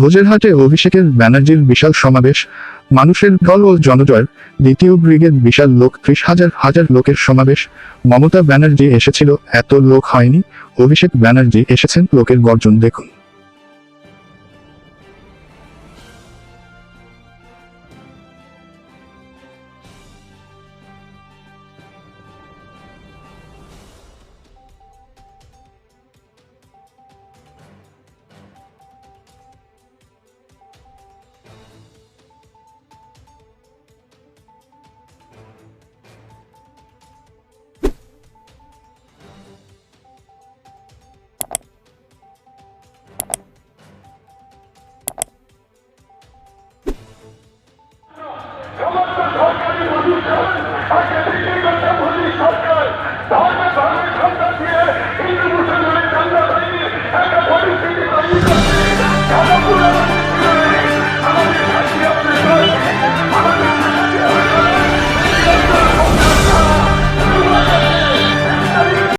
ভোজেরহাটে অভিষেকের ব্যানার্জির বিশাল সমাবেশ, মানুষের দল ও জনজয়ের দ্বিতীয় ব্রিগেড বিশাল লোক, ত্রিশ হাজার হাজার লোকের সমাবেশ। মমতা ব্যানার্জি এসেছিল, এত লোক হয়নি। অভিষেক ব্যানার্জি এসেছেন, লোকের গর্জন দেখুন। Look at